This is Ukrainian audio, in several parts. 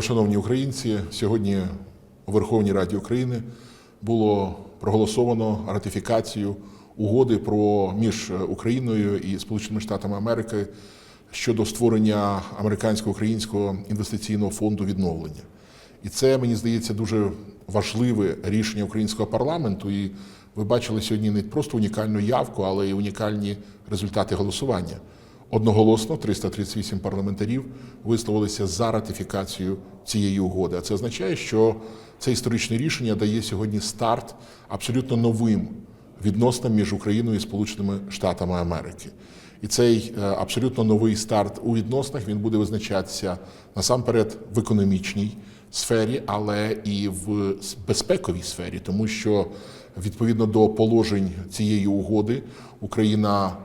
Шановні українці, сьогодні у Верховній Раді України було проголосовано ратифікацію угоди про між Україною і Сполученими Штатами Америки щодо створення американсько-українського інвестиційного фонду відновлення. І це мені здається дуже важливе рішення українського парламенту. І ви бачили сьогодні не просто унікальну явку, але й унікальні результати голосування. Одноголосно 338 парламентарів висловилися за ратифікацію цієї угоди. А це означає, що це історичне рішення дає сьогодні старт абсолютно новим відносинам між Україною і Сполученими Штатами Америки. І цей е, абсолютно новий старт у відносинах він буде визначатися насамперед в економічній сфері, але і в безпековій сфері, тому що відповідно до положень цієї угоди Україна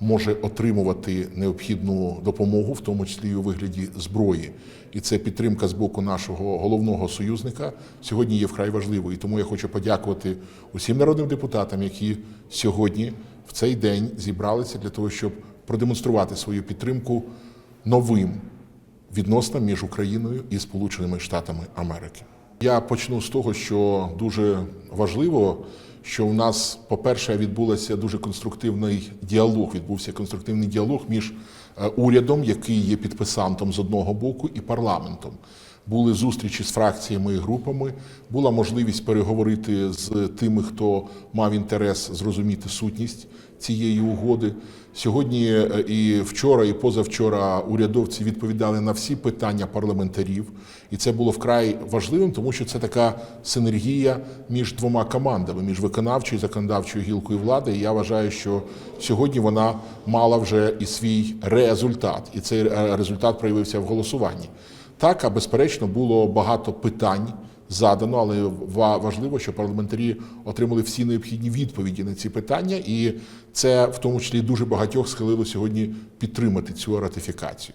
може отримувати необхідну допомогу, в тому числі і у вигляді зброї. І це підтримка з боку нашого головного союзника сьогодні є вкрай важливою. Тому я хочу подякувати усім народним депутатам, які сьогодні в цей день зібралися для того, щоб продемонструвати свою підтримку новим відносинам між Україною і Сполученими Штатами Америки. Я почну з того, що дуже важливо, що у нас, по-перше, відбулася дуже конструктивний діалог. Відбувся конструктивний діалог між е, урядом, який є підписантом з одного боку, і парламентом. Були зустрічі з фракціями і групами, була можливість переговорити з тими, хто мав інтерес зрозуміти сутність цієї угоди. Сьогодні е, і вчора, і позавчора урядовці відповідали на всі питання парламентарів, і це було вкрай важливим, тому що це така синергія між двома командами, між виконавчою і законодавчою гілкою влади. І я вважаю, що сьогодні вона мала вже і свій результат, і цей е, результат проявився в голосуванні. Так, а безперечно, було багато питань задано, але ва- важливо, що парламентарі отримали всі необхідні відповіді на ці питання, і це в тому числі дуже багатьох схилило сьогодні підтримати цю ратифікацію.